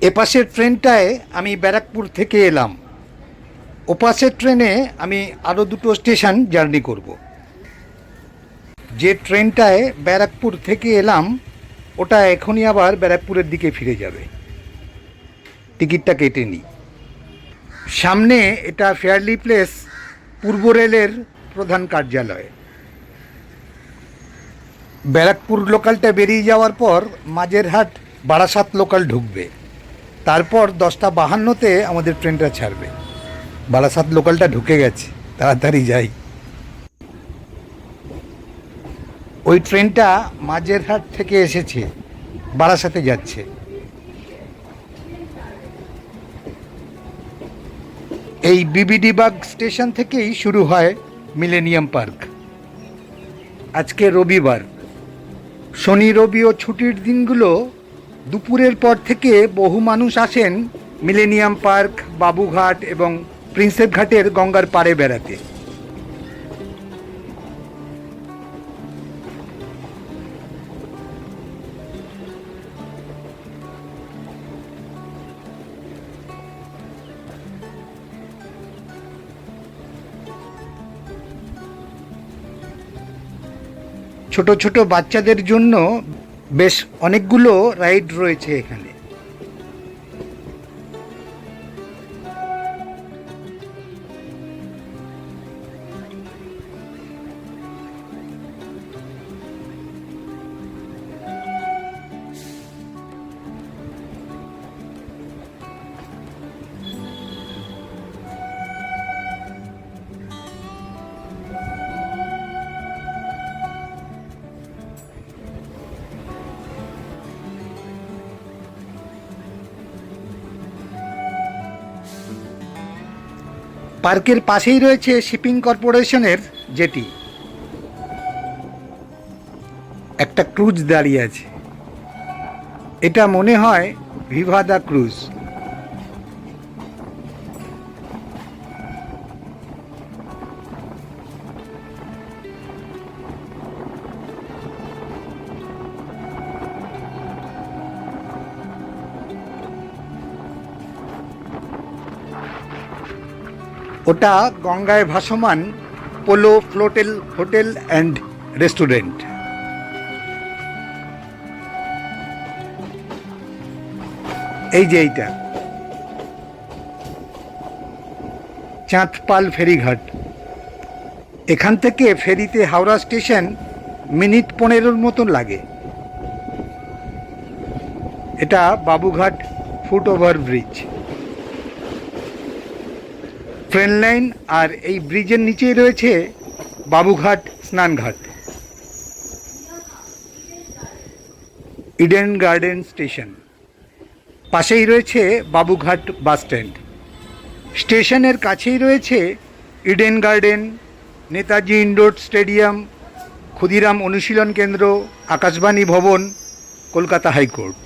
এপাশের ট্রেনটায় আমি ব্যারাকপুর থেকে এলাম। ওপাশের ট্রেনে আমি আরও দুটো স্টেশন জার্নি করব। যে ট্রেনটায় ব্যারাকপুর থেকে এলাম, ওটা এখনই আবার ব্যারাকপুরের দিকে ফিরে যাবে। টিকিটটা কেটে নিই। সামনে এটা ফেয়ারলি প্লেস, পূর্ব রেলের প্রধান কার্যালয়। ব্যারাকপুর লোকালটা বেরিয়ে যাওয়ার পর মাঝেরহাট বারাসাত লোকাল ঢুকবে। তারপর দশটা বাহান্নতে আমাদের ট্রেনটা ছাড়বে। বারাসাত লোকালটা ঢুকে গেছে, তাড়াতাড়ি যাই। ওই ট্রেনটা মাঝেরহাট থেকে এসেছে, বারাসাতে যাচ্ছে। এই বিবিডি বাগ স্টেশন থেকেই শুরু হয় মিলেনিয়াম পার্ক। আজকে রবিবার। শনি রবি ও ছুটির দিনগুলো দুপুরের পর থেকে বহু মানুষ আসেন মিলেনিয়াম পার্ক, বাবুঘাট এবং প্রিন্সেপ ঘাটের গঙ্গার পাড়ে বেড়াতে। ছোট ছোট বাচ্চাদের জন্য বেশ অনেকগুলো রাইড রয়েছে এখানে। পার্কের পাশেই রয়েছে শিপিং কর্পোরেশনের জেটি। একটা ক্রুজ দাঁড়িয়ে আছে। এটা মনে হয় ভিভাদা ক্রুজ। ওটা গঙ্গায় ভাসমান Polo Floatel hotel and restaurant. এই যে এইটা। চাঁদপাল ফেরিঘাট। এখান থেকে ফেরিতে হাওড়া স্টেশন মিনিট পনেরোর মতন লাগে। এটা Babughat foot over bridge. Train line আর এই ব্রিজের নিচেই রয়েছে বাবুঘাট স্নানঘাট। Eden Garden station. পাশেই রয়েছে বাবুঘাট বাস স্ট্যান্ড। স্টেশনের কাছেই রয়েছে Eden Garden, Netaji indoor stadium, Khudiram Anushilan Kendra, Akashvani ভবন, কলকাতা হাইকোর্ট।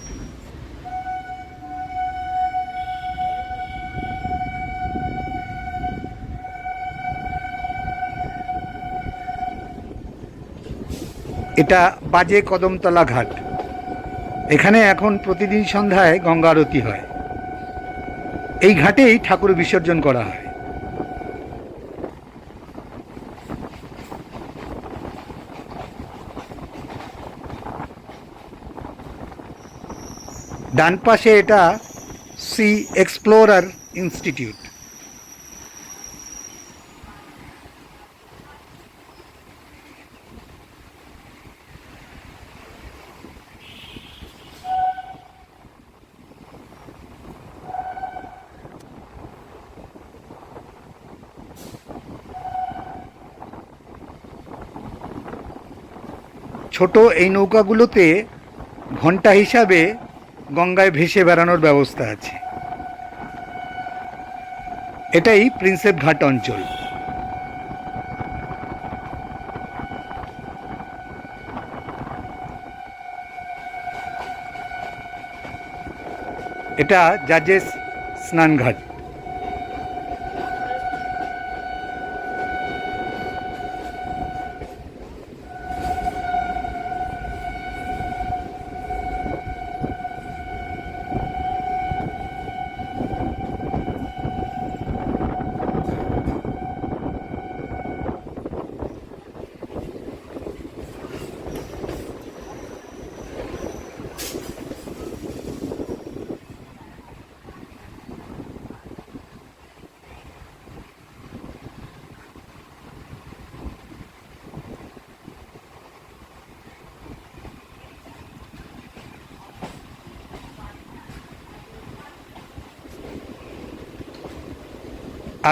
এটা বাজে কদমতলা ঘাট। এখানে এখন প্রতিদিন সন্ধ্যায় গঙ্গা আরতি হয়। এই ঘাটেই ঠাকুর বিসর্জন করা হয়। ডান পাশে এটা সি এক্সপ্লোরার ইনস্টিটিউট। ছোট এই নৌকাগুলোতে ঘণ্টা হিসাবে গঙ্গায় ভেসে বেড়ানোর ব্যবস্থা আছে। এটাই প্রিন্সেপ ঘাট অঞ্চল। এটা জাজেস স্নানঘাট।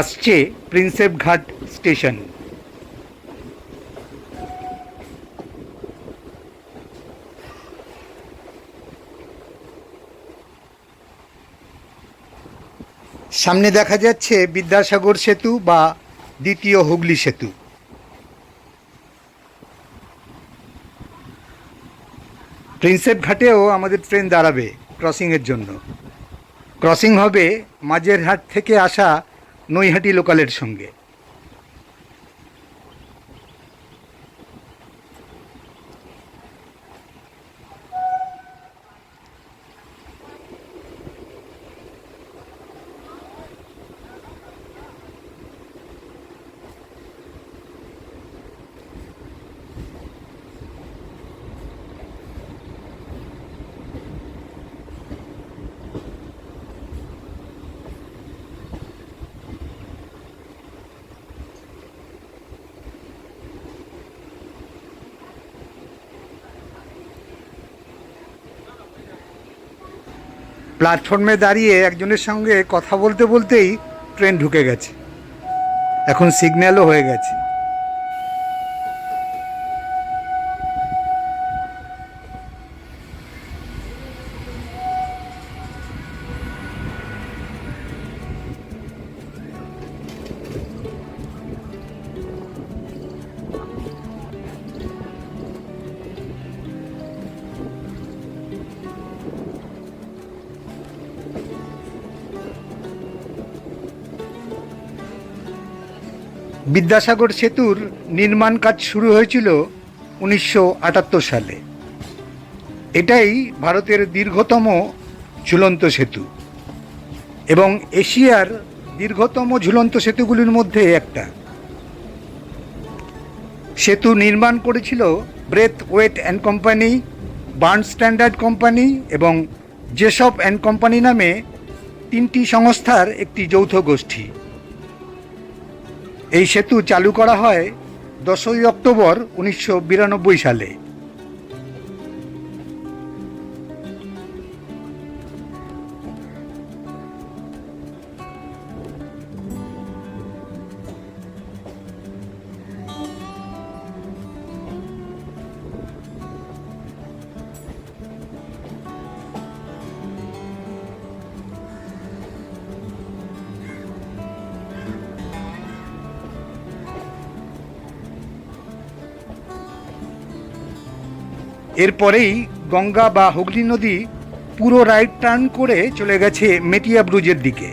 আসছে প্রিন্সেপ ঘাট স্টেশন। সামনে দেখা যাচ্ছে বিদ্যাসাগর সেতু বা দ্বিতীয় হুগলি সেতু। প্রিন্সেপ ঘাটেও আমাদের ট্রেন দাঁড়াবে ক্রসিংয়ের জন্য। ক্রসিং হবে মাঝেরহাট থেকে আসা নৈহাটি লোকালের সঙ্গে। প্ল্যাটফর্মে দাঁড়িয়ে একজনের সঙ্গে কথা বলতে বলতেই ট্রেন ঢুকে গেছে। এখন সিগন্যালও হয়ে গেছে। বিদ্যাসাগর সেতুর নির্মাণ কাজ শুরু হয়েছিল উনিশশো আটাত্তর সালে। এটাই ভারতের দীর্ঘতম ঝুলন্ত সেতু। এবং এশিয়ার দীর্ঘতম ঝুলন্ত সেতুগুলির মধ্যে একটা। সেতু নির্মাণ করেছিল Braithwaite and Company Burn Standard Company এবং জেসপ অ্যান্ড কোম্পানি নামে তিনটি সংস্থার একটি যৌথ গোষ্ঠী। এই সেতু চালু করা হয় দশই অক্টোবর উনিশশো বিরানব্বই সালে। এরপরেই গঙ্গা বা হুগলি নদী পুরো রাইট টার্ন করে চলে গেছে মেটিয়া ব্রুজের দিকে।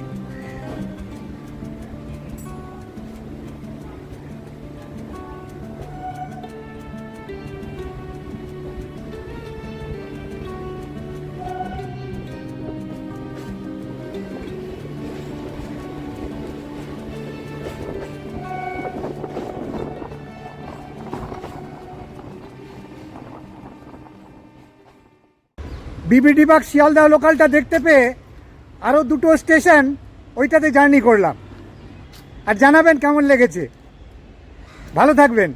বিবিডি বাগ শিয়ালদা লোকালটা দেখতে পেয়ে আরও দুটো স্টেশন ওইটাতে জার্নি করলাম। আর জানাবেন কেমন লেগেছে। ভালো থাকবেন।